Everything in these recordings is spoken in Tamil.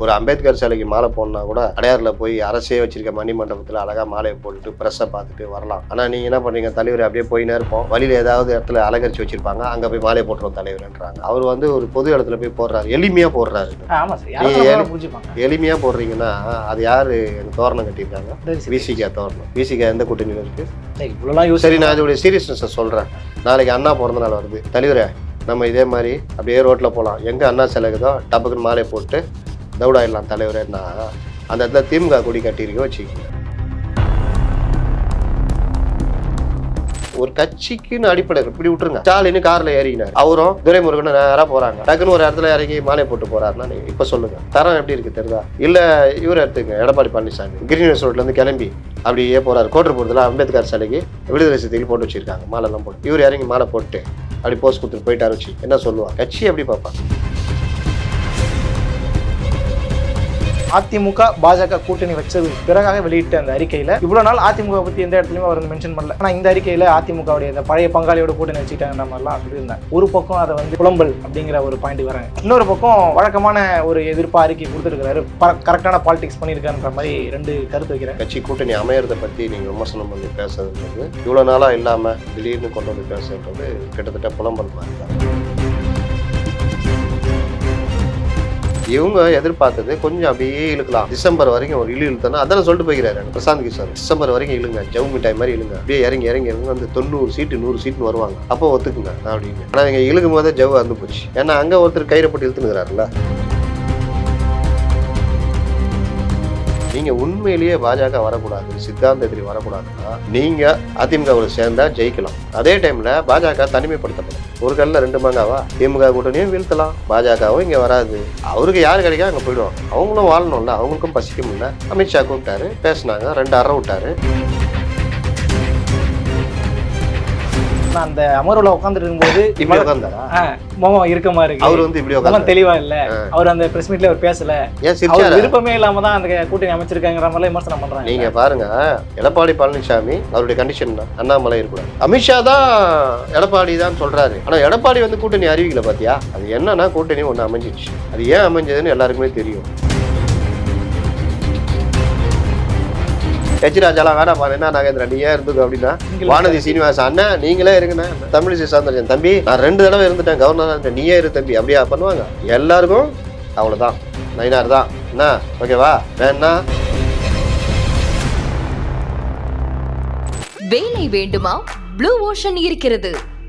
ஒரு அம்பேத்கர் சிலைக்கு மாலை போடனா கூட அடையாறுல போய் அரசே வச்சிருக்க மணி மண்டபத்தில் அழகா மாலையை போட்டுட்டு ப்ரெஸ்ஸை பார்த்துட்டு வரலாம். ஆனால் நீங்க என்ன பண்றீங்க? தலைவர் அப்படியே போயினே இருப்போம். வழியில ஏதாவது இடத்துல அலங்கரிச்சு வச்சிருப்பாங்க. அங்க போய் மாலையை போட்டுருவோம் தலைவர்ன்றாங்க. அவர் வந்து ஒரு பொது இடத்துல போய் போடுறாரு. எளிமையா போடுறாரு. ஆமா சார். நீங்க யாரும் ஏழு- புரிஞ்சுப்பாங்க. எளிமையா போடுறீங்கன்னா அது யாரு? தோரணம் கட்டியிருக்காங்க. விசிகா தோரணம். விசிகா எந்த கூட்டணியில் இருக்கு? சரி, நான் இதோடைய சீரியஸ்னஸை சொல்கிறேன் நாளைக்கு அண்ணா பிறந்த நாள் வருது. தலைவரே நம்ம இதே மாதிரி அப்படியே ரோட்டில் போகலாம் எங்கே அண்ணா சிலைக்குதோ டப்புக்குன்னு மாலையை போட்டு தவுடாயிடலாம் தலைவர்னா அந்த இடத்துல திமுக கொடி கட்டியிருக்க வச்சுக்கோங்க. ஒரு கட்சிக்குன்னு அடிப்படை இப்படி விட்டுருங்க. ஸ்டாலின் கார்ல ஏறினார். அவரும் துரைமுருகன் நேராக போறாங்க. டக்குன்னு ஒரு இடத்துல இறங்கி மாலை போட்டு போறாருன்னா நீங்க இப்ப சொல்லுங்க. தரம் எப்படி இருக்கு தெரியுதா? இல்ல இவர் எடுத்துங்க. எடப்பாடி பழனிசாமி. கிரீன் ரோட்ல இருந்து கிளம்பி அப்படியே போறாரு. கோட்டர்புரத்தில் அம்பேத்கர் சிலைக்கு விடுதலை சிறுத்தைகள் போட்டு வச்சிருக்காங்க. மாலை எல்லாம் போட்டு. இவர் இறங்கி மாலை போட்டு அப்படி போஸ்ட் கொடுத்துட்டு போயிட்டாரு வச்சு என்ன சொல்லுவாங்க? கட்சி எப்படி பார்ப்பாங்க? அதிமுக பாஜக கூட்டணி வச்சது பிறகாக வெளியிட்ட அந்த அறிக்கையில இவ்வளவு நாள் அதிமுக பத்தி எந்த இடத்துலயுமே அவர் மென்ஷன் பண்ணல. ஆனா இந்த அறிக்கையில அதிமுகவுடைய இந்த பழைய பங்காளியோட கூட்டணி வச்சுக்கிட்டாங்கன்ற மாதிரிலாம் சொல்லியிருந்தேன் ஒரு பக்கம் அதை வந்து புலம்பல் அப்படிங்கிற ஒரு பாயிண்ட் வராங்க. இன்னொரு பக்கம் வழக்கமான ஒரு எதிர்ப்பு அறிக்கை கொடுத்துருக்காரு கரெக்டான பாலிடிக்ஸ் பண்ணியிருக்காருன்ற மாதிரி ரெண்டு கருத்து வைக்கிறேன் கட்சி கூட்டணி அமையறதை பற்றி நீங்கள் விமர்சனம் பண்ணி பேசுறது இவ்வளோ நாளாக இல்லாமல் திடீர்னு கொண்டு வந்து பேசுறது கிட்டத்தட்ட புலம்பல் மாதிரி தான். இவங்க எதிர்பார்த்தது கொஞ்சம் அப்படியே இழுக்கலாம். டிசம்பர் வரைக்கும் ஒரு இழு இழுத்தனா அதான் சொல்லிட்டு போய்கிறாரு பிரசாந்த் கிஷோர். டிசம்பர் வரைக்கும் இழுங்க. ஜவு மிட்டாய் மாதிரி இழுங்க. அப்படியே இறங்கி இறங்கி இறங்க வந்து தொண்ணூறு சீட்டு நூறு சீட்டுன்னு வருவாங்க. அப்போ ஒத்துக்குங்க. அப்படின்னு. ஆனால் இவங்க இழுக்கும் போதே ஜவு வந்து போச்சு. ஏன்னா அங்கே ஒருத்தர் கயிறை போட்டு இழுத்துனுங்கிறாருல்ல நீங்க உண்மையிலேயே பாஜக வரக்கூடாது சித்தாந்தத்திரி வரக்கூடாதுன்னா நீங்க அதிமுகவில் சேர்ந்தா ஜெயிக்கலாம். அதே டைம்ல பாஜக தனிமைப்படுத்தப்படும். ஒரு கல்ல ரெண்டு மாங்காவா? திமுக கூட்டணியும் வீழ்த்தலாம் பாஜகவும் இங்க வராது. அவருக்கு யார் கிடைக்கா அங்க போயிடுவோம் அவங்களும் வாழணும்ல அவங்களுக்கும் பசிக்கும்ல. அமித்ஷா கூப்பிட்டாரு பேசினாங்க ரெண்டு அறை விட்டாரு. நான் அந்த அமர்வுல உட்காந்துட்டு இருக்கும்போது இப்படி உட்காந்தாரா முகம் இருக்கமா இருக்கு? அவர் வந்து இப்படி உட்காந்து தெளிவா இல்ல. அவர் அந்த பிரஸ் மீட்ல அவர் பேசல. அவர் விருப்பமே இல்லாம தான் அந்த கூட்டணி அமைச்சிருக்காங்கிற மாதிரி விமர்சனம் பண்றாங்க. நீங்க பாருங்க எடப்பாடி பழனிசாமி அவருடைய கண்டிஷன் தான். அண்ணாமலை இருக்கக்கூடாது. அமித்ஷா தான் எடப்பாடி தான் சொல்றாரு. ஆனா எடப்பாடி வந்து கூட்டணி அறிவிக்கல பாத்தியா? அது என்னன்னா கூட்டணி ஒண்ணு அமைஞ்சிச்சு அது ஏன் அமைஞ்சதுன்னு எல்லாருக்குமே தெரியும். ஹெச் ராஜாலாம் வேணாம் என்ன நாகேந்திரா நீ ஏன் இருந்துக்கோ அப்படின்னா? வானதி சீனிவாசன் அண்ணன் நீங்களே இருங்கண்ணே. தமிழிசை சௌந்தரஜன் தம்பி நான் ரெண்டு தடவை இருந்துட்டேன். கவர்னராக இருந்தேன் நீயே இரு தம்பி. அப்படியா பண்ணுவாங்க. எல்லாருக்கும் அவ்வளோதான் நைனார் தான். என்ன ஓகேவா? வேணா. வேலை வேண்டுமா? ப்ளூ ஓஷன் இருக்கிறது.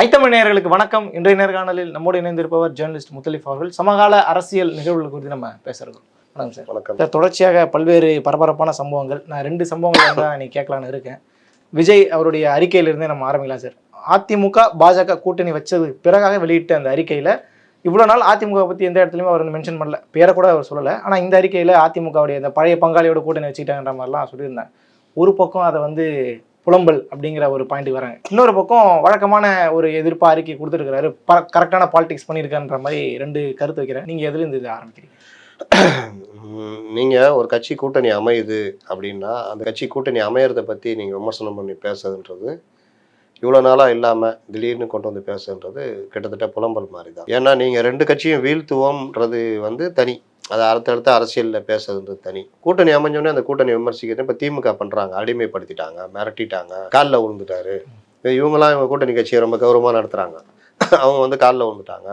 ஐத்தமிழ் நேயர்களுக்கு வணக்கம். இன்றைய நேர்காணலில் நம்மோடு இணைந்திருப்பவர் ஜேர்னலிஸ்ட் முத்தலிஃப் அவர்கள். சமகால அரசியல் நிகழ்வுகள் குறித்து நம்ம பேசுறோம். வணக்கம் சார். வணக்கம். சார் தொடர்ச்சியாக பல்வேறு பரபரப்பான சம்பவங்கள். நான் ரெண்டு சம்பவங்கள் தான் நீ கேட்கலான்னு இருக்கேன். விஜய் அவருடைய அறிக்கையிலிருந்தே நம்ம ஆரம்பிக்கலாம் சார். அதிமுக பாஜக கூட்டணி வச்சது பிறகாக வெளியிட்ட அந்த அறிக்கையில் இவ்வளோ நாள் அதிமுக பற்றி எந்த இடத்துலையுமே அவர் மென்ஷன் பண்ணல. பேரை கூட அவர் சொல்லலை. ஆனால் இந்த அறிக்கையில் அதிமுகவுடைய இந்த பழைய பங்காளியோட கூட்டணி வச்சுக்கிட்டாங்கன்ற மாதிரிலாம் சொல்லியிருந்தாங்க. ஒரு பக்கம் அதை வந்து புலம்பல் அப்படிங்கிற ஒரு பாயிண்ட் வராங்க. இன்னொரு பக்கம் வழக்கமான ஒரு எதிர்ப்பு அறிக்கை கொடுத்துருக்கிறாரு. கரெக்டான பாலிடிக்ஸ் பண்ணியிருக்கான்ற மாதிரி ரெண்டு கருத்து வைக்கிறேன் நீங்கள் எதுலேருந்து இது ஆரம்பிக்கிறீங்க? நீங்கள் நீங்க ஒரு கட்சி கூட்டணி அமையுது அப்படின்னா அந்த கட்சி கூட்டணி அமையறத பத்தி நீங்க விமர்சனம் பண்ணி பேசுறதுன்றது இவ்வளோ நாளாக இல்லாமல் திடீர்னு கொண்டு வந்து பேசுன்றது கிட்டத்தட்ட புலம்பல் மாதிரி தான். ஏன்னா நீங்கள் ரெண்டு கட்சியும் வீழ்த்துவோம்ன்றது வந்து தனி. அது அடுத்தடுத்த அரசியலில் பேசுறதுன்றது தனி. கூட்டணி அமைஞ்சோடனே அந்த கூட்டணி விமர்சிக்கிறது இப்போ திமுக பண்ணுறாங்க அடிமைப்படுத்திட்டாங்க மிரட்டிட்டாங்க காலில் விழுந்துட்டாரு. இவங்கெல்லாம் இவங்க கூட்டணி கட்சியை ரொம்ப கௌரவமாக நடத்துகிறாங்க அவங்க வந்து காலில் விழுந்துட்டாங்க.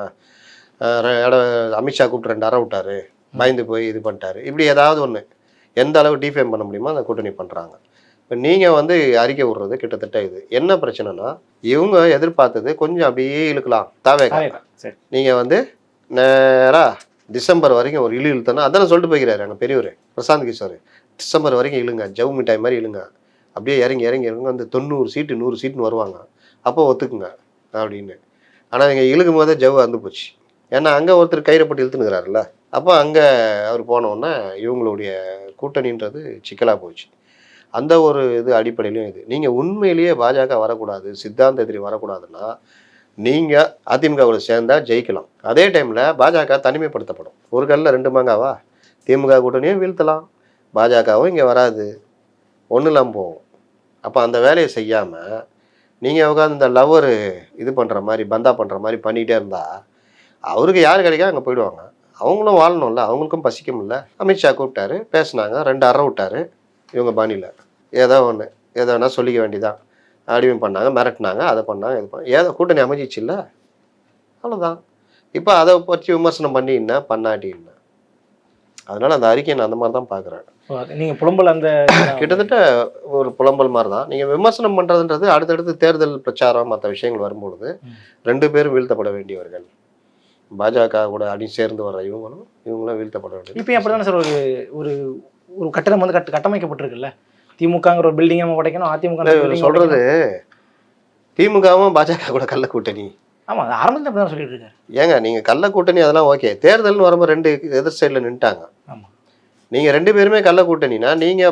அமித்ஷா கூப்பிட்டு ரெண்டு அறை விட்டாரு. பயந்து போய் இது பண்ணிட்டாரு. இப்படி ஏதாவது ஒன்று எந்த அளவு டிஃபேம் பண்ண முடியுமோ அந்த கூட்டணி பண்ணுறாங்க இப்போ நீங்கள் வந்து அறிக்கை விடுறது கிட்டத்தட்ட இது. என்ன பிரச்சனைனா இவங்க எதிர்பார்த்தது கொஞ்சம் அப்படியே இழுக்கலாம். சரி. நீங்கள் வந்து நேராக டிசம்பர் வரைக்கும் ஒரு இழு இழுத்தனா அதெல்லாம் சொல்லிட்டு போய்க்கிறாரு எங்கள் பெரியவர் பிரசாந்த் கிஷோர். டிசம்பர் வரைக்கும் இழுங்க ஜவு மிட்டாய் மாதிரி இழுங்க. அப்படியே இறங்கி இறங்கி இறங்க அந்த தொண்ணூறு சீட்டு நூறு சீட்டுன்னு வருவாங்க. அப்போ ஒத்துக்குங்க அப்படின்னு. ஆனால் இங்கே இழுக்கும் போதே ஜவு வந்து போச்சு. ஏன்னா அங்கே ஒருத்தர் கயிறை போட்டு இழுத்துனுக்கிறாருல்ல அப்போ அங்கே அவர் போனோன்னா இவங்களுடைய கூட்டணின்றது சிக்கலாக போச்சு. அந்த ஒரு இது அடிப்படையிலையும் இது. நீங்கள் உண்மையிலேயே பாஜக வரக்கூடாது சித்தாந்த எதிரி வரக்கூடாதுன்னா நீங்கள் அதிமுகவில் சேர்ந்தால் ஜெயிக்கலாம். அதே டைமில் பாஜக தனிமைப்படுத்தப்படும். ஒரு கல்லில் ரெண்டு மாங்காவா? திமுக கூட்டணியும் வீழ்த்தலாம். பாஜகவும் இங்கே வராது. ஒன்றும் இல்லாமல் போகும். அப்போ அந்த வேலையை செய்யாமல் நீங்கள் உட்காந்து இந்த லவ்வரு இது பண்ணுற மாதிரி பந்தா பண்ணுற மாதிரி பண்ணிகிட்டே இருந்தால் அவருக்கு யார் கிடைக்கா அங்கே போயிடுவாங்க? அவங்களும் வாழணும்ல. அவங்களுக்கும் பசிக்கும்ல அமித்ஷா கூப்பிட்டாரு பேசுனாங்க. ரெண்டு அறை விட்டாரு. இவங்க பாணியில். ஏதோ ஒன்று ஏதோ வேணால் சொல்லிக்க வேண்டியதான் அடிமை பண்ணாங்க மிரட்டினாங்க அதை பண்ணாங்க இது பண்ணாங்க. ஏதோ கூட்டணி அமைஞ்சிச்சு இல்லை? அவ்வளோதான் இப்போ அதை பற்றி விமர்சனம் பண்ணி என்ன பண்ணாட்டி என்ன? அதனால அந்த அறிக்கையை நான் அந்த மாதிரி தான் பார்க்குறேன். ஓ, அது நீங்க புலம்பல் அந்த கிட்டத்தட்ட ஒரு புலம்பல் மாதிரி தான் நீங்கள் விமர்சனம் பண்ணுறதுன்றது அடுத்தடுத்து தேர்தல் பிரச்சாரம் மற்ற விஷயங்கள் வரும்பொழுது. ரெண்டு பேரும் வீழ்த்தப்பட வேண்டியவர்கள். பாஜக கூட அணி சேர்ந்து வர இவங்களும் இவங்களும் வீழ்த்தப்பட வேண்டியது. இப்போ அப்படிதானே சார் ஒரு ஒரு ஒரு கட்டணம் வந்து கட்டு கட்டமைக்கப்பட்டிருக்குல்ல? திமுகங்கிற ஒரு பில்டிங்கை நம்ம உடைக்கணும் அதிமுக சொல்றது திமுகவும் பாஜக கூட கள்ள கூட்டணி. ஆமா ஆரம்பத்தில் அப்படி தான் சொல்லிட்டு இருக்காரு. ஏங்க நீங்க கள்ள கூட்டணி அதெல்லாம் ஓகே தேர்தல்னு வரும்போது ரெண்டு எதிர் சைடில் நின்ட்டாங்க. ஆமா. நீங்க ரெண்டு பேருமே கள்ள கூட்டணினா நீங்க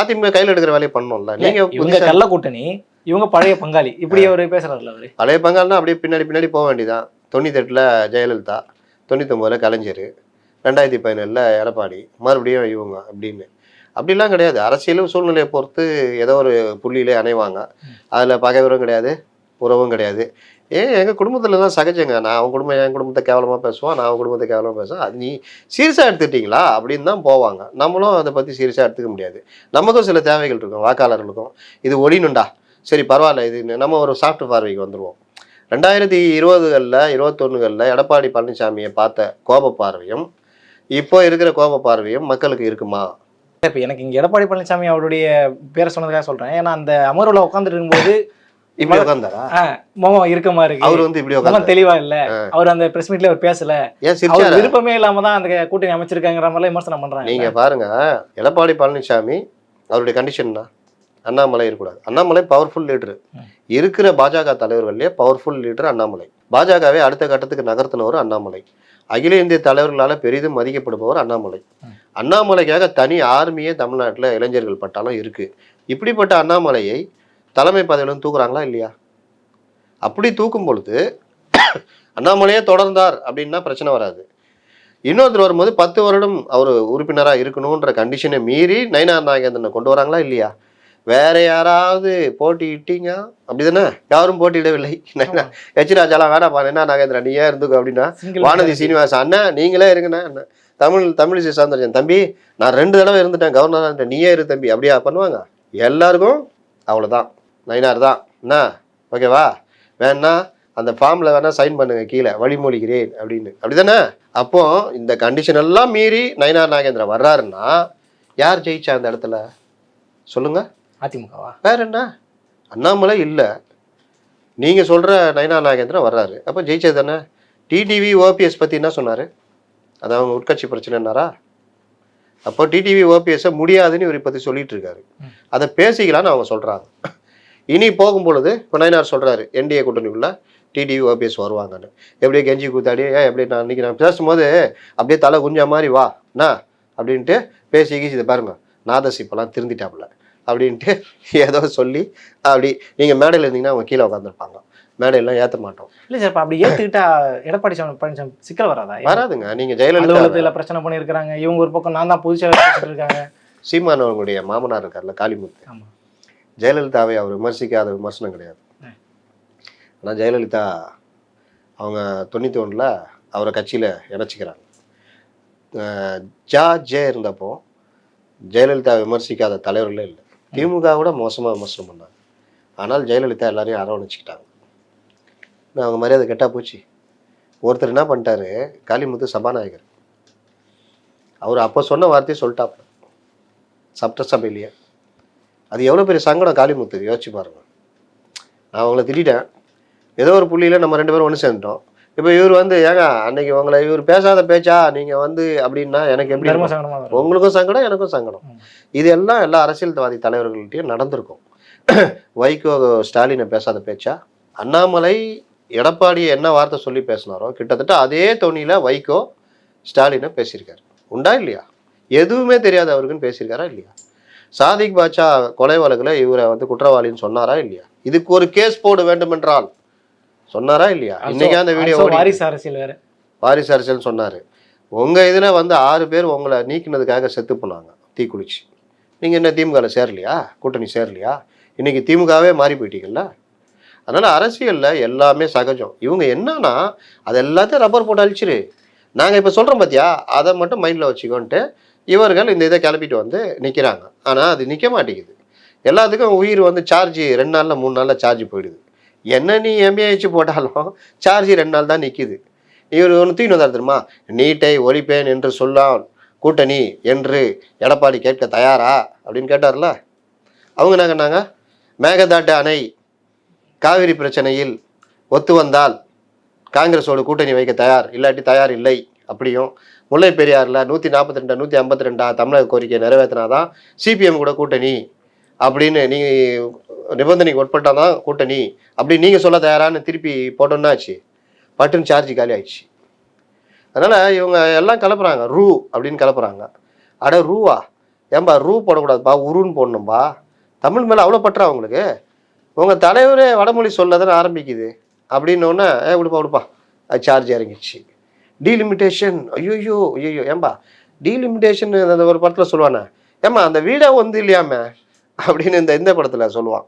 அதிமுக கையில் எடுக்கிற வேலையை பண்ணணும்ல. நீங்க இவங்க கள்ள கூட்டணி இவங்க பழைய பங்காளி. இப்படி அவர் பேசுறாருல்ல அவரு. பழைய பங்காள்னா அப்படியே பின்னாடி பின்னாடி போக வேண்டியதான் தொண்ணூத்தெட்டில் ஜெயலலிதா தொண்ணூத்தொம்பதில் கலைஞர் ரெண்டாயிரத்தி பதினேழில் எடப்பாடி மறுபடியும் இவங்க அப்படின்னு. அப்படிலாம் கிடையாது. அரசியலும் சூழ்நிலையை பொறுத்து ஏதோ ஒரு புள்ளியிலே அணைவாங்க. அதில் பகைவரும் கிடையாது உறவும் கிடையாது. ஏன்? எங்கள் குடும்பத்தில் தான் சகஜங்க. நான் அவன் குடும்பம் என் குடும்பத்தை கேவலமாக பேசுவான் நான் அவன் குடும்பத்தை கேவலமாக பேசுவேன். அது நீ சீரியஸாக எடுத்துக்கிட்டீங்களா அப்படின்னு தான் போவாங்க. நம்மளும் அதை பற்றி சீரியஸாக எடுத்துக்க முடியாது. நமக்கும் சில தேவைகள் இருக்கும் வாக்காளர்களுக்கும். இது ஒடினுண்டா? சரி பரவாயில்ல. இது நம்ம ஒரு சாஃப்ட் பார்வைக்கு வந்துடுவோம் ரெண்டாயிரத்தி இருபதுகளில் இருபத்தொன்னுகளில் எடப்பாடி பழனிசாமியை பார்த்த கோப பார்வையும் இப்போ இருக்கிற கோப பார்வையும் மக்களுக்கு இருக்குமா? இப்ப எனக்கு இங்க எடப்பாடி பழனிசாமி அவருடைய பேரை சொன்னதுக்காக சொல்றேன். ஏன்னா அந்த அமர்வுல உட்காந்துட்டு இருக்கும்போது இப்படி உட்காந்தாரா முகம் இருக்கமா இருக்கு அவர் வந்து இப்படி உட்காந்து தெளிவா இல்ல. அவர் அந்த பிரஸ் மீட்ல அவர் பேசல. அவர் விருப்பமே இல்லாம தான் அந்த கூட்டணி அமைச்சிருக்காங்கிற மாதிரி விமர்சனம் பண்றாங்க. நீங்க பாருங்க எடப்பாடி பழனிசாமி அவருடைய கண்டிஷன் தான் அண்ணாமலை இருக்கக்கூடாது. Annamalai powerful leader. இருக்கிற பாஜக தலைவர்கள்லயே பவர்ஃபுல் லீடர் அண்ணாமலை. பாஜகவை அடுத்த கட்டத்துக்கு நகர்த்தினவர் அண்ணாமலை. அகில இந்திய தலைவர்களால பெரிதும் மதிக்கப்படுபவர் அண்ணாமலை. அண்ணாமலைக்காக தனி ஆர்மியே தமிழ்நாட்டுல இளைஞர்கள் பட்டாலும் இருக்கு. இப்படிப்பட்ட அண்ணாமலையை தலைமை பதவியிலும் தூக்குறாங்களா இல்லையா? அப்படி தூக்கும் பொழுது அண்ணாமலையே தொடர்ந்தார் அப்படின்னா பிரச்சனை வராது. இன்னொருத்தர் வரும்போது பத்து வருடம் அவர் உறுப்பினராக இருக்கணுன்ற கண்டிஷனை மீறி நயினார் நாகேந்திரனை கொண்டு வராங்களா இல்லையா? வேற யாராவது போட்டியிட்டீங்க அப்படிதானே? யாரும் போட்டியிடவில்லை எச் ராஜாலாம் வேணாப்பா நயினா நாகேந்திரன்? நீயே இருந்துக்கோ அப்படின்னா? வானதி சீனிவாசன். அண்ணா நீங்களே இருங்கண்ணா. அண்ணா தமிழ் தமிழிசை சௌந்தரஜன் தம்பி நான் ரெண்டு தடவை இருந்துட்டேன். கவர்னராக நீயே இரு தம்பி. அப்படியா? பண்ணுவாங்க. எல்லாருக்கும் அவ்வளோதான் நயினார் தான். என்ன ஓகேவா? வேணா அந்த ஃபார்மில் வேணா சைன் பண்ணுங்க. கீழே. வழிமொழிகிறேன் அப்படின்னு. அப்படிதானே? அப்போ இந்த கண்டிஷன் எல்லாம் மீறி நயினார் நாகேந்திரன் வர்றாருன்னா யார் ஜெயிச்சா அந்த இடத்துல? சொல்லுங்க. அதிமுகவா? வேற என்ன அண்ணாமலை இல்லை. நீங்கள் சொல்கிற நயனா நாகேந்திரன் வர்றாரு. அப்போ ஜெயிச்சது தானே? டிடிவி ஓபிஎஸ் பற்றி என்ன சொன்னார்? அது அவங்க உட்கட்சி பிரச்சனைனாரா அப்போ டிடிவி ஓபிஎஸ்ஸை முடியாதுன்னு இவர் பற்றி சொல்லிட்டு இருக்காரு. அதை பேசிக்கலான்னு அவங்க சொல்கிறாங்க இனி போகும் பொழுது இப்போ நயனார் சொல்கிறாரு என்டிஏ கூட்டணிக்குள்ள டிடிவி ஓபிஎஸ் வருவாங்கன்னு. எப்படியே கெஞ்சி கூத்தாடி ஏன் எப்படி நான் அன்றைக்கி நான் பேசும்போது அப்படியே தலை குஞ்ச மாதிரி வா என்ன அப்படின்ட்டு பேசி கீசி இதை பாருங்க. நாதஸ் இப்போலாம் திருந்திட்டாப்புல. அப்படின்ட்டு ஏதோ சொல்லி அப்படி நீங்கள் மேடையில் இருந்தீங்கன்னா அவங்க கீழே உட்காந்துருப்பாங்க மேடையெல்லாம் ஏற்ற மாட்டோம். இல்ல சார் அப்படி ஏத்துக்கிட்டா எடப்பாடி சாமி பழனிசாமி சிக்கல் வராதா? வராதுங்க. நீங்கள் ஜெயலலிதா பிரச்சனை பண்ணியிருக்காங்க இவங்க ஒரு பக்கம் நான் தான் பொதுச்செயலாளர் இருக்காங்க சீமான் அவங்களுடைய மாமனார் இருக்கார்ல காளிமுத்து. ஜெயலலிதாவை அவர் விமர்சிக்காத விமர்சனம் கிடையாது. ஆனால் ஜெயலலிதா அவங்க தொண்ணூற்றி ஒன்றில் அவரை கட்சியில் இணைச்சிக்கிறாங்க. ஜா ஜே இருந்தப்போ ஜெயலலிதா விமர்சிக்காத தலைவர்களே இல்லை. திமுக கூட மோசமாக விமர்சனம் பண்ணாங்க. ஆனால் ஜெயலலிதா எல்லாரையும் அரவணைச்சிக்கிட்டாங்க. நான் அவங்க மரியாதை கெட்டால் போச்சு. ஒருத்தர் என்ன பண்ணிட்டாரு? காளிமுத்து சபாநாயகர். அவர் அப்போ சொன்ன வார்த்தையை சொல்லிட்டாப்ல சப்தசபையிலேயே அது எவ்வளோ பெரிய சங்கடம் காளிமுத்து? யோசிச்சு பாருங்க. நான் அவங்கள திட்டேன் ஏதோ ஒரு புள்ளியில் நம்ம ரெண்டு பேரும் ஒன்று சேர்ந்துட்டோம். இப்போ இவர் வந்து ஏங்க அன்னைக்கு உங்களை இவர் பேசாத பேச்சா? நீங்கள் வந்து அப்படின்னா எனக்கு எப்படி உங்களுக்கும் சங்கடம் எனக்கும் சங்கடம். இது எல்லாம் எல்லா அரசியல்வாதி தலைவர்கள்ட்டையும் நடந்திருக்கும். வைகோ ஸ்டாலினை பேசாத பேச்சா? அண்ணாமலை எடப்பாடி என்ன வார்த்தை சொல்லி பேசினாரோ கிட்டத்தட்ட அதே தொனியில் வைகோ ஸ்டாலினை பேசியிருக்காரு. உண்டா இல்லையா? எதுவுமே தெரியாது அவருக்குன்னு பேசியிருக்காரா இல்லையா? சாதிக் பாட்சா கொலை வழக்கில் இவரை வந்து குற்றவாளின்னு சொன்னாரா இல்லையா? இதுக்கு ஒரு கேஸ் போட வேண்டுமென்றால். சொன்னாரா இல்லையா? இன்னைக்கு அந்த வீடியோ வாரிசு அரசியல் வேற. வாரிசு அரசியல் சொன்னார். உங்கள் இதில் வந்து ஆறு பேர் உங்களை நீக்கினதுக்காக செத்து போனாங்க தீக்குளிச்சு நீங்கள் என்ன திமுகவில் சேரலையா? கூட்டணி சேரலையா? இன்னைக்கு திமுகவே மாறி போயிட்டீங்கல்ல? அதனால் அரசியலில் எல்லாமே சகஜம். இவங்க என்னன்னா அது எல்லாத்தையும் ரப்பர் போட்டு அழிச்சிரு. நாங்கள் இப்போ சொல்கிறோம் பார்த்தியா அதை மட்டும் மைண்டில் வச்சுக்கோன்ட்டு இவர்கள் இந்த இதை கிளப்பிட்டு வந்து நிற்கிறாங்க ஆனால் அது நிற்க மாட்டேங்குது. எல்லாத்துக்கும் உயிர் வந்து சார்ஜ் ரெண்டு நாளில் மூணு நாளில் சார்ஜ் போயிடுது. என்ன நீ எம்ஏஹெச் போட்டாலும் சார்ஜ் ரெண்டு நாள் தான் நிற்கிது இவர் ஒன்று தூக்கி வந்தார் தெரியுமா? நீட்டை ஒழிப்பேன் என்று சொல்லான் கூட்டணி என்று எடப்பாடி கேட்க தயாரா? அப்படின்னு கேட்டார்ல. அவங்க என்ன சொன்னாங்க? மேகதாட்டு அணை காவிரி பிரச்சனையில் ஒத்து வந்தால் காங்கிரஸோட கூட்டணி வைக்க தயார் இல்லாட்டி தயார் இல்லை. அப்படியும் முல்லை பெரியாரில் நூற்றி நாற்பத்தி ரெண்டா நூற்றி ஐம்பத்தி ரெண்டா தமிழக கோரிக்கையை நிறைவேற்றினாதான் சிபிஎம் கூட கூட்டணி அப்படின்னு நீங்கள் நிபந்தனைக்கு உட்பட்டால் தான் கூட்டணி. அப்படி நீங்கள் சொல்ல தயாரான்னு திருப்பி போட்டோன்னா ஆச்சு பட்டுன்னு சார்ஜ் காலி ஆயிடுச்சு. அதனால் இவங்க எல்லாம் கிளப்புறாங்க. ரூ அப்படின்னு கிளப்புறாங்க. அட ரூவா. ஏன்பா ரூ போடக்கூடாதுப்பா உருன்னு போடணும்பா. தமிழ் மேலே அவ்வளோ பற்றா உங்களுக்கு? உங்கள் தலைவரே வடமொழி சொல்லதானே ஆரம்பிக்குது. அப்படின்னோடனே ஏ விடுப்பா விடுப்பா அது சார்ஜ் இறங்கிடுச்சு. டீலிமிட்டேஷன் ஐயோயோ ஐயோ ஏம்பா டீலிமிட்டேஷன் அந்த ஒரு படத்தில் சொல்லுவானே. ஏம்மா அந்த வீடே வந்து இல்லையாமே? அப்படின்னு இந்த இந்த படத்தில் சொல்லுவான்.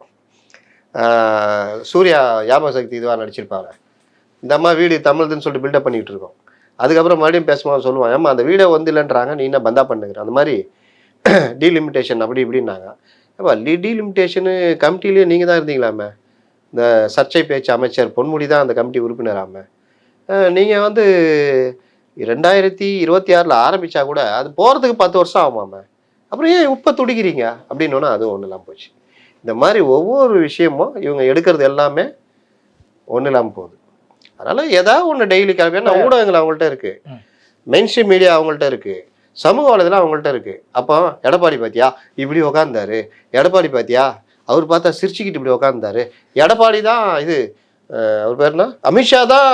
சூர்யா ஞாபக சக்தி இதுவாக நடிச்சிருப்பாங்க இந்த அம்மா வீடு தமிழ்துன்னு சொல்லிட்டு பில்டப் பண்ணிட்டு இருக்கோம். அதுக்கப்புறம் மறுபடியும் பேசும்போது சொல்லுவான் ஏம்மா அந்த வீடே வந்து இல்லைன்றாங்க நீ என்ன பந்தா பண்ணுகிற? அந்த மாதிரி டீலிமிட்டேஷன் அப்படி இப்படின்னாங்க. ஏப்பா லி டீலிமிட்டேஷனு கமிட்டிலேயே நீங்கள் தான் இருந்தீங்களாமே? இந்த சர்ச்சை பேச்சு அமைச்சர் பொன்முடி தான் அந்த கமிட்டி உறுப்பினராம? நீங்கள் வந்து ரெண்டாயிரத்தி இருபத்தி ஆறில் ஆரம்பித்தா கூட அது போகிறதுக்கு பத்து வருஷம் ஆகுமாமே? அப்புறம் ஏன் இப்போ துடிக்கிறீங்க? அப்படின்னோன்னா அதுவும் ஒன்றும் இல்லாமல் போச்சு. இந்த மாதிரி ஒவ்வொரு விஷயமும் இவங்க எடுக்கிறது எல்லாமே ஒன்றும் இல்லாமல் போகுது. அதனால் ஏதாவது ஒன்று டெய்லி கிளம்பி ஏன்னா ஊடகங்கள் அவங்கள்ட்ட இருக்குது. மெயின் ஸ்ட்ரீம் மீடியா அவங்கள்ட்ட இருக்குது சமூக வலைதளம் அவங்கள்ட்ட இருக்குது அப்போ எடப்பாடி பாத்தியா? இப்படி உக்காந்தாரு. எடப்பாடி பாத்தியா? அவர் பார்த்தா சிரிச்சுக்கிட்டு இப்படி உக்காந்தாரு. எடப்பாடி தான் இது அவர் பேர் என்ன அமித்ஷா தான்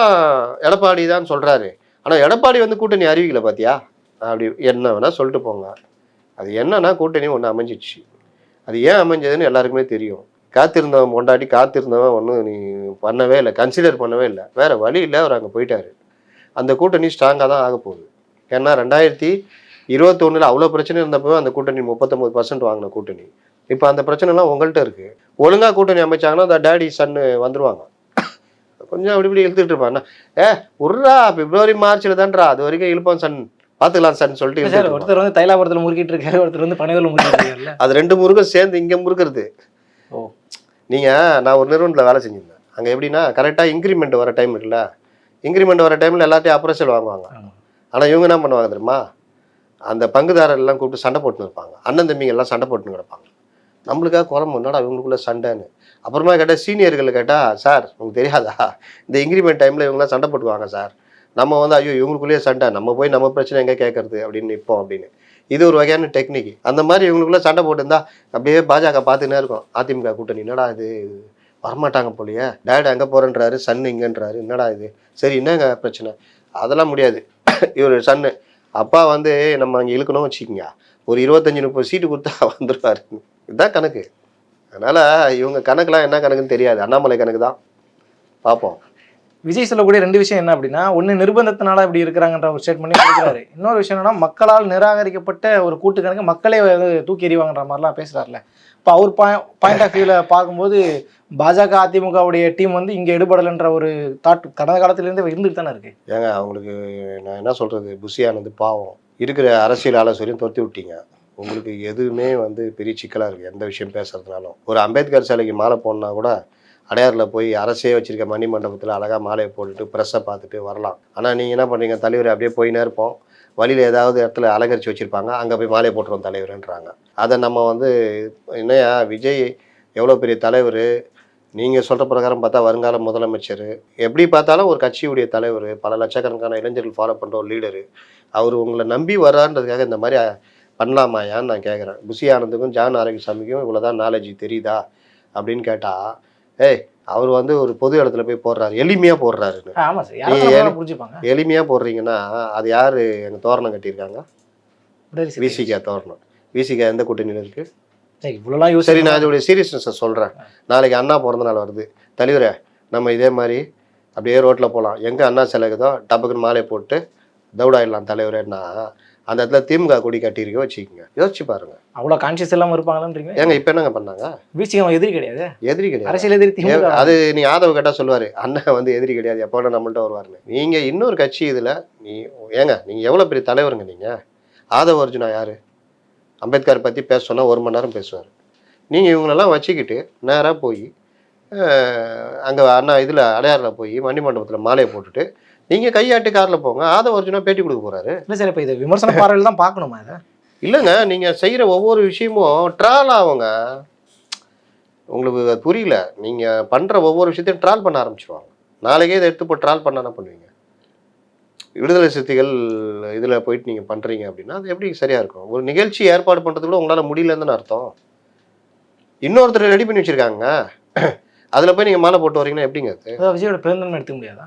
எடப்பாடி தான் சொல்கிறாரு ஆனால் எடப்பாடி வந்து கூட்டணி அறிவிக்கல பாத்தியா? அப்படி என்ன வேணால் சொல்லிட்டு போங்க. அது என்னன்னா கூட்டணி ஒன்று அமைஞ்சிச்சு. அது ஏன் அமைஞ்சதுன்னு எல்லாருக்குமே தெரியும். காத்திருந்தவன் கொண்டாடி காத்திருந்தவன் ஒன்றும் நீ பண்ணவே இல்லை கன்சிடர் பண்ணவே இல்லை. வேற வழி இல்லை அவர் அங்கே போயிட்டாரு. அந்த கூட்டணி ஸ்ட்ராங்காக தான் ஆக போகுது. ஏன்னா ரெண்டாயிரத்தி இருபத்தொன்னில் அவ்வளோ பிரச்சனை இருந்தப்போ அந்த கூட்டணி முப்பத்தொம்பது பர்சன்ட் வாங்கின கூட்டணி. இப்போ அந்த பிரச்சனைலாம் உங்கள்கிட்ட இருக்குது ஒழுங்காக கூட்டணி அமைச்சாங்கன்னா அந்த டேடி சன்னு வந்துருவாங்க. கொஞ்சம் அப்படி இப்படி இழுத்துட்டு இருப்பாங்க ஏ உர்ரா பிப்ரவரி மார்ச்சில் தான்டா அது வரைக்கும் இழுப்பான் சன் பார்த்துக்கலாம் சன் சொல்லிட்டு சார். ஒருத்தர் வந்து தைலாபுரத்தில் முறுக்கிட்டு இருக்காரு ஒருத்தர் வந்து பனையூர்ல முறுக்கிட்டு இருக்காருல்ல. அது ரெண்டு முருகன் சேர்ந்து இங்கே முறுக்கிறது. ஓ. நீங்கள் நான் ஒரு நிறுவனத்தில் வேலை செஞ்சிருந்தேன். அங்கே எப்படின்னா கரெக்டாக இன்க்ரிமெண்ட் வர டைம் இருக்குல்ல. இன்க்ரிமெண்ட் வர டைமில் எல்லாத்தையும் அப்ரசல் வாங்குவாங்க. ஆனால் இவங்க என்ன பண்ணுவாங்க தெரியுமா? அந்த பங்குதாரர் எல்லாம் கூப்பிட்டு சண்டை போட்டுன்னு இருப்பாங்க. அண்ணன் தம்பிங்க எல்லாம் சண்டை போட்டுன்னு கிடப்பாங்க. நம்மளுக்காக குழம்பு என்னடா இவங்களுக்குள்ள சண்டைன்னு. அப்புறமா கேட்டால் சீனியர்களை கேட்டால் சார் உங்களுக்கு தெரியாதா? இந்த இன்க்ரிமெண்ட் டைமில் இவங்களாம் சண்டை போட்டுவாங்க சார். நம்ம வந்து ஐயோ இவங்களுக்குள்ளேயே சண்டை. நம்ம போய் நம்ம பிரச்சனை எங்கே கேட்கறது அப்படின்னு நிற்போம் அப்படின்னு. இது ஒரு வகையான டெக்னிக் அந்த மாதிரி இவங்களுக்குள்ள சண்டை போட்டுருந்தா அப்படியே பாஜக பார்த்துன்னே இருக்கும். அதிமுக கூட்டணி என்னடா இது? வரமாட்டாங்க போலியே. டேட் எங்கே போகிறேன்றாரு சன் இங்கன்றாரு. என்னடா இது? சரி என்னங்க பிரச்சனை? அதெல்லாம் முடியாது. இவர் சன்னு அப்பா வந்து நம்ம அங்கே இழுக்கணும் வச்சுக்கோங்க. ஒரு இருபத்தஞ்சி முப்பது சீட்டு கொடுத்தா வந்துடுவார் இதுதான் கணக்கு. அதனால் இவங்க கணக்கெலாம் என்ன கணக்குன்னு தெரியாது. அண்ணாமலை கணக்கு தான். பார்ப்போம். விஜய் சொல்லக்கூடிய ரெண்டு விஷயம் என்ன அப்படின்னா ஒன்று நிர்பந்தத்தினால இப்படி இருக்கிறாங்கன்ற ஒரு ஸ்டேட்மெண்ட் கொடுக்குறாரு. இன்னொரு விஷயம் என்னன்னா மக்களால் நிராகரிக்கப்பட்ட ஒரு கூட்டுக்கணக்கு மக்களே தூக்கி எறிவாங்கன்ற மாதிரிலாம் பேசுறாருல இப்போ அவர் பாயிண்ட் ஆஃப் வியூவில் பார்க்கும்போது பாஜக அதிமுகவுடைய டீம் வந்து இங்கே எடுபடலைன்ற ஒரு தாட் கடந்த காலத்திலேருந்து இருந்துட்டு தானே இருக்கு. ஏங்க அவங்களுக்கு நான் என்ன சொல்கிறது புஷியானது பாவம். இருக்கிற அரசியல் ஆலோசனையும் துரத்தி விட்டீங்க. உங்களுக்கு எதுவுமே வந்து பெரிய சிக்கலாக இருக்குது எந்த விஷயம் பேசுறதுனாலும். ஒரு அம்பேத்கர் சிலைக்கு மாலை போடனா கூட அடையாறில் போய் அரசே வச்சுருக்க மணி மண்டபத்தில் அழகாக மாலையை போட்டுட்டு ப்ரெஸ்ஸை பார்த்துட்டு வரலாம். ஆனால் நீங்கள் என்ன பண்ணுறீங்க தலைவர் அப்படியே போயினே இருப்போம் வழியில் ஏதாவது இடத்துல அலங்கரித்து வச்சுருப்பாங்க. அங்கே போய் மாலையை போட்டுருவோம் தலைவருன்றாங்க. அதை நம்ம வந்து என்னையா விஜய் எவ்வளோ பெரிய தலைவர்? நீங்கள் சொல்கிற பிரகாரம் பார்த்தா வருங்கால முதலமைச்சர். எப்படி பார்த்தாலும் ஒரு கட்சியுடைய தலைவர். பல லட்சக்கணக்கான இளைஞர்கள் ஃபாலோ பண்ணுற ஒரு லீடரு அவர் உங்களை நம்பி வர்றான்றதுக்காக இந்த மாதிரி பண்ணலாமாயான்னு நான் கேட்குறேன் புசி ஆனந்துக்கும் ஜான் ஆரோக்கியசாமிக்கும் இவ்வளோ தான் நாலேஜ் தெரியுதா? அப்படின்னு கேட்டால் ஏய் அவர் வந்து ஒரு பொது இடத்துல போய் போடுறாரு. எளிமையாக போடுறாருன்னு. எளிமையாக போடுறீங்கன்னா அது யார்? எங்கள் தோரணம் கட்டியிருக்காங்க. விசிகா தோரணம். விசிகா எந்த கூட்டணியில் யோசி சரி நான் இதோடைய சீரியஸ்னஸை சொல்கிறேன் நாளைக்கு அண்ணா பிறந்த நாள் வருது. தலைவரே நம்ம இதே மாதிரி அப்படியே ரோட்டில் போகலாம் எங்கே அண்ணா சிலைக்குதோ டப்புக்குன்னு மாலை போட்டு தௌடாயிடலாம் தலைவரேன்னா அந்த இடத்துல திமுக கொடி கட்டியிருக்க வச்சுக்கோங்க. யோசிச்சு பாருங்க. அவ்வளோ கான்சியஸ் இல்லாம இருப்பாங்களான்றீங்க? ஏங்க இப்போ என்னங்க பண்ணாங்க? வீசியம் எதிரி கிடையாது. எதிரி கிடையாது. அரசியல் எதிரி திமுக. அது நீ ஆதவ கேட்டா சொல்லுவாரு அண்ணன் வந்து எதிரி கிடையாது எப்போ நம்மள்ட்ட வருவாருன்னு. நீங்க இன்னொரு கட்சி இதுல நீ ஏங்க நீங்க எவ்வளவு பெரிய தலைவருங்க நீங்க? ஆதவ அர்ஜுனா யாரு? அம்பேத்கர் பத்தி பேச சொன்னா ஒரு மணி நேரம் பேசுவார். நீங்க இவங்களெல்லாம் வச்சுக்கிட்டு நேரா போய் அங்க அண்ணா இதுல அடையாறில் போய் மணி மண்டபத்துல மாலையை போட்டுட்டு நீங்க கையாட்டி கார்ல போங்க. ஆதவ அர்ஜுனா பேட்டி கொடுக்க போறாரு. இல்லை சார் இப்போ இது விமர்சன பார்வையில் தான் பார்க்கணுமா இதை? இல்லைங்க நீங்கள் செய்கிற ஒவ்வொரு விஷயமும் ட்ரால் ஆகுங்க. உங்களுக்கு அது புரியல. நீங்கள் பண்ணுற ஒவ்வொரு விஷயத்தையும் ட்ரால் பண்ண ஆரம்பிச்சிருவாங்க. நாளைக்கே இதை எடுத்து போய் ட்ரால் பண்ண என்ன பண்ணுவீங்க? விடுதலை சிறுத்தைகள் இதில் போயிட்டு நீங்கள் பண்ணுறீங்க அப்படின்னா அது எப்படி சரியாக இருக்கும்? ஒரு நிகழ்ச்சி ஏற்பாடு பண்ணுறது கூட உங்களால் முடியலன்னு அர்த்தம். இன்னொருத்தர் ரெடி பண்ணி வச்சுருக்காங்க. அதில் போய் நீங்கள் மாலை போட்டு வரீங்கன்னா எப்படிங்க அது? விஜயோட பெருந்தன்மை எடுத்துக்க முடியாதா?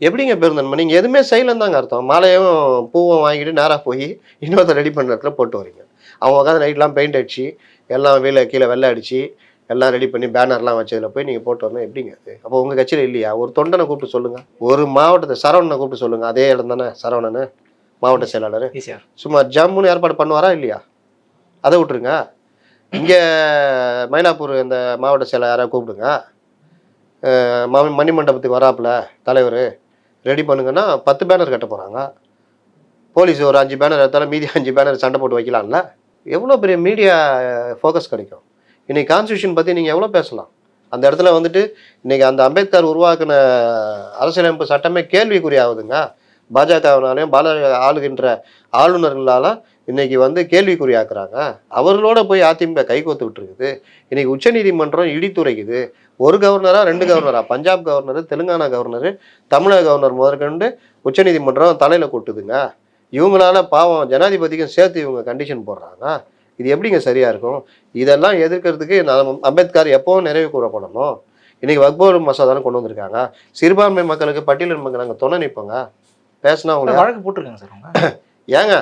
எப்படிங்க பெருந்தன்மை? நீங்கள் எதுவுமே செய்யலன்னு தாங்க அர்த்தம். மாலையும் பூவும் வாங்கிட்டு நேராக போய் இன்னொருத்தர் ரெடி பண்ணுற இடத்துல போட்டு வரீங்க. அவன் உட்காந்து நைட்லாம் பெயிண்ட் அடிச்சு எல்லாம் வீல கீழே வெள்ளை அடிச்சு எல்லாம் ரெடி பண்ணி பேனர்லாம் வச்சதில் போய் நீங்கள் போட்டு வரணும். எப்படிங்க அது? அப்போ உங்கள் கட்சியில் இல்லையா? ஒரு தொண்டனை கூப்பிட்டு சொல்லுங்கள் ஒரு மாவட்டத்தை சரவணனை கூப்பிட்டு சொல்லுங்கள் அதே இடம் தானே சரவணனு? மாவட்ட செயலாளர்? சும்மா ஜம்முன்னு ஏற்பாடு பண்ணுவாரா இல்லையா? அதை விட்டுருங்க. இங்கே மயிலாப்பூர் இந்த மாவட்ட செயலர் யாராவது கூப்பிடுங்க. அஹ் ம- மணிமண்டபத்துக்கு வராப்புல தலைவர். ரெடி பண்ணுங்கன்னா பத்து பேனர் கட்ட போகிறாங்க போலீஸ் ஒரு அஞ்சு பேனர் எடுத்தாலும் மீதி அஞ்சு பேனர் சண்டை போட்டு வைக்கலாம்ல? எவ்வளோ பெரிய மீடியா ஃபோக்கஸ் கிடைக்கும்? இன்றைக்கி கான்ஸ்டியூஷன் பற்றி நீங்கள் எவ்வளோ பேசலாம்? அந்த இடத்துல வந்துட்டு இன்றைக்கி அந்த அம்பேத்கர் உருவாக்கின அரசியலமைப்பு சட்டமே கேள்விக்குறியாகுதுங்க. பாஜகவினாலையும் பால ஆளுகின்ற ஆளுநர்களால் இன்றைக்கி வந்து கேள்விக்குறியாக்குறாங்க. அவர்களோட போய் அதிமுக கைகோத்து விட்டுருக்குது. இன்றைக்கி உச்சநீதிமன்றம் இடித்துரைக்குது. ஒரு கவர்னரா ரெண்டு கவர்னரா? பஞ்சாப் கவர்னர் தெலுங்கானா கவர்னர் தமிழக கவர்னர் முதற்கொண்டு உச்சநீதிமன்றம் தலையில் கொட்டுதுங்க. இவங்களால பாவம் ஜனாதிபதிக்கும் சேர்த்து இவங்க கண்டிஷன் போடுறாங்க. இது எப்படிங்க சரியா இருக்கும்? இதெல்லாம் எதிர்க்கிறதுக்கு நான் அம்பேத்கர் எப்பவும் நிறைவு கூறப்படணும் இன்னைக்கு வக்போர் மசோதாலும் கொண்டு வந்திருக்காங்க. சிறுபான்மை மக்களுக்கு பட்டியலின் மக்கள் நாங்கள் துணை நிற்போங்க பேசினா அவங்க வழக்கு போட்டிருக்காங்க சார் ஏங்க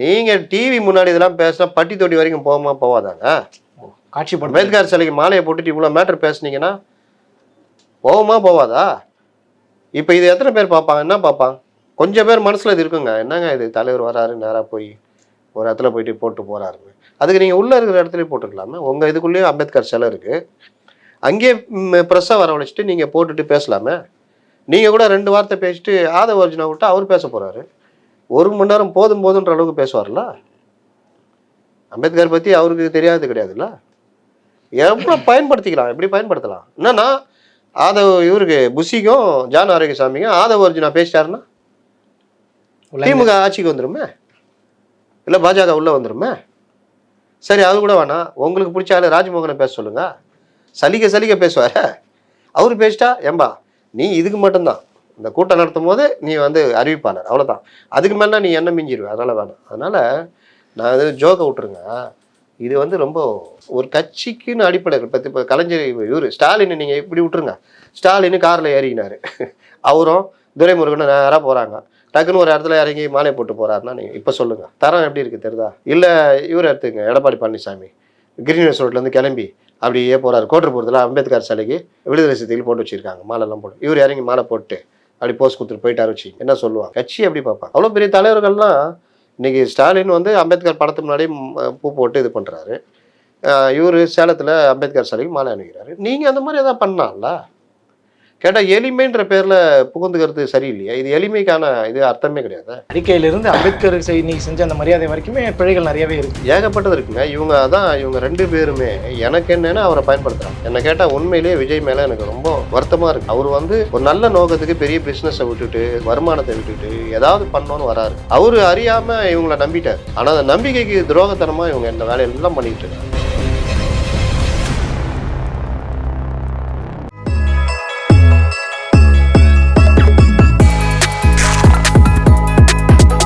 நீங்க டிவி முன்னாடி இதெல்லாம் பேசினா பட்டி தொட்டி வரைக்கும் போகுமா போவாதாங்க? காட்சி படம் அம்பேத்கர் சிலைக்கு மாலையை போட்டுட்டு இவ்வளோ மேட்டர் பேசுனீங்கன்னா போகுமா போவாதா? இப்போ இது எத்தனை பேர் பார்ப்பாங்க? என்ன பார்ப்பாங்க? கொஞ்சம் பேர் மனசில் இது இருக்குங்க. என்னங்க இது? தலைவர் வராரு நேராக போய் ஒரு இடத்துல போயிட்டு போட்டு போறாருன்னு. அதுக்கு நீங்கள் உள்ளே இருக்கிற இடத்துலயே போட்டுக்கலாமே. உங்கள் இதுக்குள்ளேயே அம்பேத்கர் சிலை இருக்கு. அங்கேயே ப்ரெஸ்ஸை வரவழைச்சிட்டு நீங்கள் போட்டுட்டு பேசலாமே. நீங்கள் கூட ரெண்டு வார்த்தை பேசிட்டு ஆதவ அர்ஜுனா விட்டு அவர் பேச போறாரு. ஒரு மணி நேரம் போதும் போதுன்ற அளவுக்கு பேசுவார்ல அம்பேத்கர் பற்றி அவருக்கு தெரியாது கிடையாதுல்ல? எவ்வளோ பயன்படுத்திக்கலாம்? எப்படி பயன்படுத்தலாம்? என்னன்னா ஆதவ இவருக்கு புஷிக்கும் ஜான் ஆரோக்கியசாமிக்கும் ஆதவ அர்ஜுனா பேசிட்டாருன்னா? திமுக ஆட்சிக்கு வந்துருமே? இல்லை பாஜக உள்ள வந்துருமே? சரி அது கூட வேணாம். உங்களுக்கு பிடிச்ச ஆளு ராஜ்மோகனை பேச சொல்லுங்க. சலிக்க சலிக்க பேசுவார. அவர் பேசிட்டா ஏம்பா நீ இதுக்கு மட்டும்தான். இந்த கூட்டம் நடத்தும் போது நீ வந்து அறிவிப்பாளர். அவ்வளோதான் அதுக்கு மேலே நீ என்ன மிஞ்சிருவ? அதனால வேணாம். அதனால நான் இது ஜோக்கை விட்டுருங்க. இது வந்து ரொம்ப ஒரு கட்சிக்குன்னு அடிப்படை இப்போ இப்போ கலைஞர் இவர் ஸ்டாலின் நீங்கள் இப்படி விட்டுருங்க. ஸ்டாலின் காரில் ஏறினார். அவரும் துரைமுருகன் நேராக போகிறாங்க டக்குன்னு ஒரு இடத்துல இறங்கி மாலை போட்டு போகிறாருன்னா நீங்கள் இப்போ சொல்லுங்கள் தரம் எப்படி இருக்குது தெரியுதா? இல்லை இவர் எடுத்துங்க எடப்பாடி பழனிசாமி. கிரீன்வெஸ் ரோட்லேருந்து கிளம்பி அப்படியே போறாரு. கோட்டர்புரத்தில் அம்பேத்கர் சிலைக்கு விடுதலை சித்தையில் போட்டு வச்சிருக்காங்க. மாலைலாம் போட்டு. இவர் இறங்கி மாலை போட்டு அப்படி போஸ்ட் கொடுத்துட்டு போயிட்டாரு வச்சு என்ன சொல்லுவாங்க? கட்சி எப்படி பார்ப்பாங்க? அவ்வளோ பெரிய தலைவர்கள்லாம் இன்றைக்கி ஸ்டாலின் வந்து அம்பேத்கர் படத்துக்கு முன்னாடியே பூ போட்டு இது பண்ணுறாரு இவர் சேலத்தில் அம்பேத்கர் சிலைக்கு மாலை அணிக்கிறாரு நீங்கள் அந்த மாதிரி எதாவது பண்ணலாம்ல? கேட்டால் எளிமைன்ற பேரில் புகுந்துக்கிறது சரியில்லையா. இது எளிமைக்கான இது அர்த்தமே கிடையாது. அறிக்கையிலிருந்து அம்பேத்கர் இன்னைக்கு செஞ்ச அந்த மரியாதை வரைக்குமே பிழைகள் நிறையவே இருக்கு. ஏகப்பட்டது இருக்குங்க. இவங்க அதான் இவங்க ரெண்டு பேருமே எனக்கு என்னன்னு அவரை பயன்படுத்துறாங்க. என்ன கேட்டால் உண்மையிலேயே விஜய் மேலே எனக்கு ரொம்ப வருத்தமாக இருக்கு. அவர் வந்து ஒரு நல்ல நோக்கத்துக்கு பெரிய பிஸ்னஸை விட்டுட்டு வருமானத்தை விட்டுட்டு ஏதாவது பண்ணோன்னு வராரு. அவரு அறியாம இவங்கள நம்பிட்டார். ஆனால் அந்த நம்பிக்கைக்கு துரோகத்தனமாக இவங்க இந்த வேலையெல்லாம் பண்ணிட்டு இருக்காங்க.